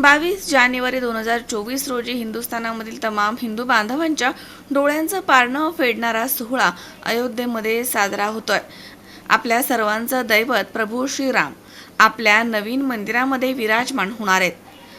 बावीस जानेवारी दोन हजार चोवीस रोजी हिंदुस्थानामधील तमाम हिंदू बांधवांच्या डोळ्यांचं पारणं फेडणारा सोहळा अयोध्येमध्ये साजरा होतोय. आपल्या सर्वांचं दैवत प्रभू श्रीराम. आपल्या नवीन मंदिरामध्ये विराजमान होणार आहेत.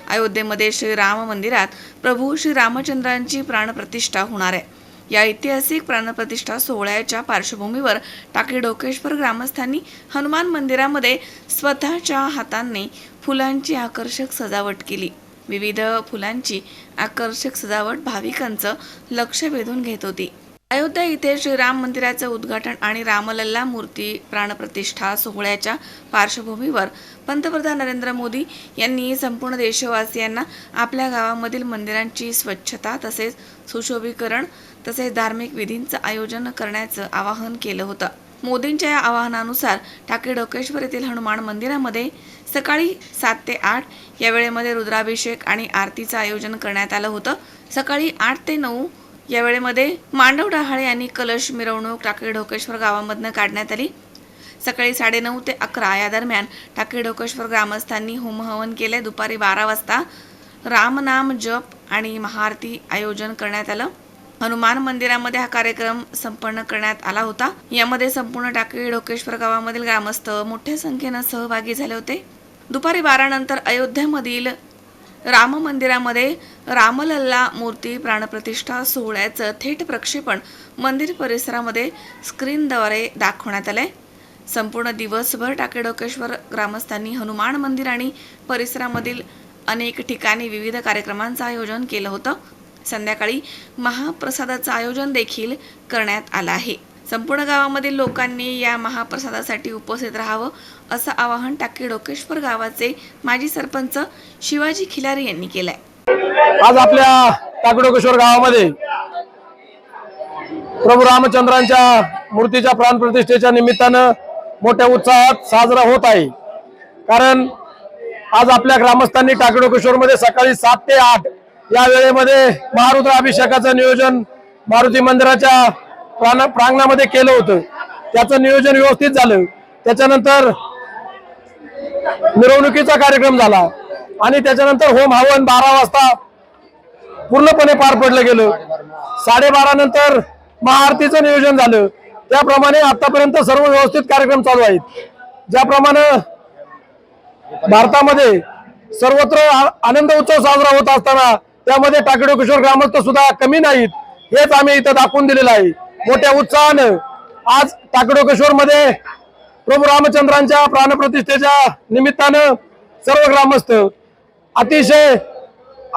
अयोध्येमध्ये श्रीराम मंदिरात प्रभू श्रीरामचंद्रांची प्राणप्रतिष्ठा होणार आहे. या ऐतिहासिक प्राणप्रतिष्ठा सोहळ्याच्या पार्श्वभूमीवर टाकी डोकेश्वर ग्रामस्थांनी हनुमान मंदिरामध्ये स्वतःच्या हातांनी फुलांची आकर्षक सजावट केली. विविध फुलांची आकर्षक सजावट भाविकांचं लक्ष वेधून घेत होती. अयोध्या इथे श्रीराम मंदिराचं उद्घाटन आणि रामलल्ला मूर्ती प्राणप्रतिष्ठा सोहळ्याच्या पार्श्वभूमीवर पंतप्रधान नरेंद्र मोदी यांनी संपूर्ण देशवासियांना आपल्या गावामधील मंदिरांची स्वच्छता तसेच सुशोभीकरण तसेच धार्मिक विधींचं आयोजन करण्याचं आवाहन केलं होतं. मोदींच्या या आवाहनानुसार ठाकरे डोकेश्वर येथील हनुमान मंदिरामध्ये सकाळी सात ते आठ या वेळेमध्ये रुद्राभिषेक आणि आरतीचं आयोजन करण्यात आलं होतं. सकाळी आठ ते नऊ या वेळेमध्ये मांडव डहाळे यांनी कलश मिरवणूक टाकळी ढोकेश्वर गावामधनं काढण्यात आली. सकाळी साडेनऊ ते अकरा या दरम्यान टाकळी ढोकेश्वर ग्रामस्थांनी होमहवन केले. दुपारी बारा वाजता रामनाम जप आणि महाआरती आयोजन करण्यात आलं. हनुमान मंदिरामध्ये हा कार्यक्रम संपन्न करण्यात आला होता. यामध्ये संपूर्ण टाकळी ढोकेश्वर गावामधील ग्रामस्थ मोठ्या संख्येनं सहभागी झाले होते. दुपारी बारा नंतर अयोध्येमधील राम मंदिरामध्ये रामलल्ला मूर्ती प्राणप्रतिष्ठा सोहळ्याचं थेट प्रक्षेपण मंदिर परिसरामध्ये स्क्रीनद्वारे दाखवण्यात आलंय. संपूर्ण दिवसभर टाकेडोकेश्वर ग्रामस्थांनी हनुमान मंदिर आणि परिसरामधील अनेक ठिकाणी विविध कार्यक्रमांचं आयोजन केलं होतं. संध्याकाळी महाप्रसादाचं आयोजन देखील करण्यात आलं आहे. संपूर्ण गावामधील लोकांनी या महाप्रसादासाठी उपस्थित राहावं असं आवाहन टाकी डोकेश्वर गावाचे माजी सरपंच शिवाजी खिलारे यांनी केलंय. आज आपल्या टाकडोकेश्वर गावामध्ये प्रभू रामचंद्रांच्या मूर्तीच्या प्राणप्रतिष्ठेच्या निमित्तानं मोठ्या उत्साहात साजरा होत आहे. कारण आज आपल्या ग्रामस्थांनी टाकडोकेश्वरमध्ये सकाळी सात ते आठ या वेळेमध्ये महारुद्र अभिषेकाचं नियोजन मारुती मंदिराच्या प्राण प्रांगणामध्ये केलं होतं. त्याचं नियोजन व्यवस्थित झालं. त्याच्यानंतर मिरवणुकीचा कार्यक्रम झाला. आणि त्याच्यानंतर होम हवन बारा वाजता पूर्णपणे पार पडलं गेलं. साडेबारा नंतर महाआरतीचं नियोजन झालं. त्याप्रमाणे आतापर्यंत सर्व व्यवस्थित कार्यक्रम चालू आहेत. ज्याप्रमाणे भारतामध्ये सर्वत्र आ- आनंद उत्सव साजरा होत असताना त्यामध्ये टाकेडो किशोर ग्रामस्थ सुद्धा कमी नाहीत. हेच आम्ही इथं दाखवून दिलेलं आहे. मोठ्या उत्साहानं आज टाकडो किशोरमध्ये प्रभू रामचंद्रांच्या प्राणप्रतिष्ठेच्या निमित्तानं सर्व ग्रामस्थ अतिशय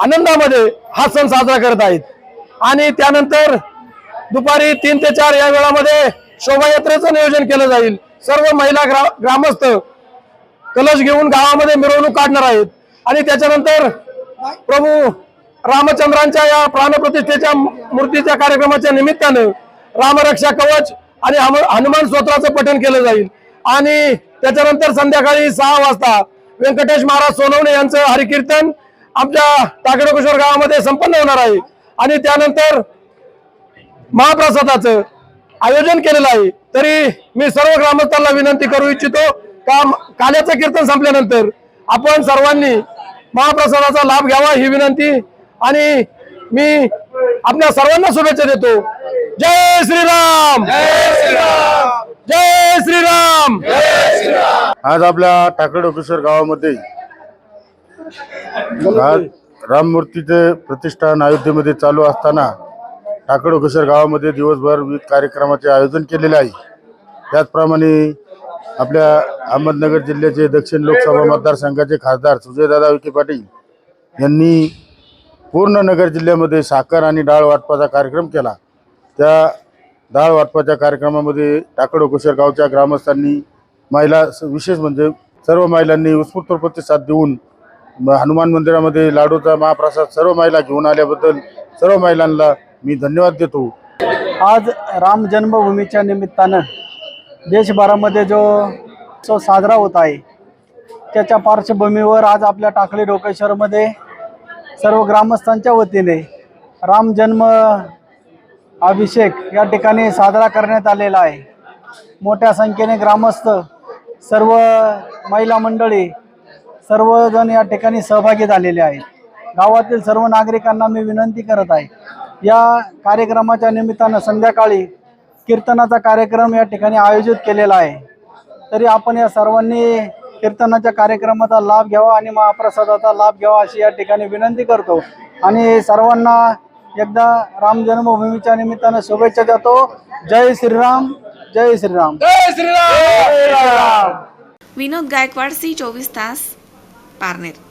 आनंदामध्ये हा सण साजरा करत आहेत. आणि त्यानंतर दुपारी तीन ते चार या वेळामध्ये शोभायात्रेचं नियोजन केलं जाईल. सर्व महिला ग्रा ग्रामस्थ कलश घेऊन गावामध्ये मिरवणूक काढणार आहेत. आणि त्याच्यानंतर प्रभू रामचंद्रांच्या या प्राणप्रतिष्ठेच्या मूर्तीच्या कार्यक्रमाच्या निमित्तानं रामरक्षा कवच आणि हनु- हनुमान स्तोत्राचं पठण केलं जाईल. आणि त्याच्यानंतर संध्याकाळी सहा वाजता व्यंकटेश महाराज सोनवणे यांचं हरिकीर्तन आमच्या टाकेडोकेश्वर गावामध्ये संपन्न होणार आहे. आणि त्यानंतर महाप्रसादाचं आयोजन केलेलं आहे. तरी मी सर्व ग्रामस्थांना विनंती करू इच्छितो का काल्याचं कीर्तन संपल्यानंतर आपण सर्वांनी महाप्रसादाचा लाभ घ्यावा ही विनंती आणि मी आपल्या सर्वांना शुभेच्छा देतो. जय श्रीराम! जय श्रीराम! आज आपल्या टाकडोकेश्वर गावामध्ये आज राममूर्तीचे प्रतिष्ठान अयोध्येमध्ये चालू असताना टाकडोकेश्वर गावामध्ये दिवसभर विविध कार्यक्रमाचे आयोजन केलेले आहे. त्याचप्रमाणे आपल्या अहमदनगर जिल्ह्याचे दक्षिण लोकसभा मतदारसंघाचे खासदार सुजयदादा विखे पाटील यांनी पूर्ण नगर जिल्ह्यामध्ये साखर आणि डाळ वाटपाचा कार्यक्रम केला. त्या डाळ वाटपाच्या कार्यक्रमामध्ये टाकडोकेश्वर गावच्या ग्रामस्थांनी महिला स- विशेष म्हणजे सर्व महिलांनी उत्स्फूर्त प्रतिसाद देऊन हनुमान मंदिरामध्ये लाडूचा महाप्रसाद सर्व महिला घेऊन आल्याबद्दल सर्व महिलांना मी धन्यवाद देतो. आज राम जन्मभूमीच्या निमित्तानं देशभरामध्ये जो उत्सव साजरा होत आहे त्याच्या पार्श्वभूमीवर आज आपल्या टाकळी डोकेश्वरमध्ये सर्व ग्रामस्थांच्या वतीने राम जन्म अभिषेक या ठिकाणी साजरा करण्यात आलेला आहे. मोठ्या संख्येने ग्रामस्थ सर्व महिला मंडळी सर्वजण या ठिकाणी सहभागी झालेले आहेत. गावातील सर्व नागरिकांना मी विनंती करत आहे या कार्यक्रमाच्या निमित्तानं संध्याकाळी कीर्तनाचा कार्यक्रम या ठिकाणी आयोजित केलेला आहे. तरी आपण या सर्वांनी कीर्तनाच्या कार्यक्रमाचा लाभ घ्यावा आणि महाप्रसादाचा लाभ घ्यावा अशी या ठिकाणी विनंती करतो. आणि सर्वांना एकदा राम जन्मभूमीच्या निमित्तानं शुभेच्छा देतो. जय श्रीराम जय श्रीराम. जय श्रीराम! विनोद गायकवाड सी चोवीस तास पारनेर.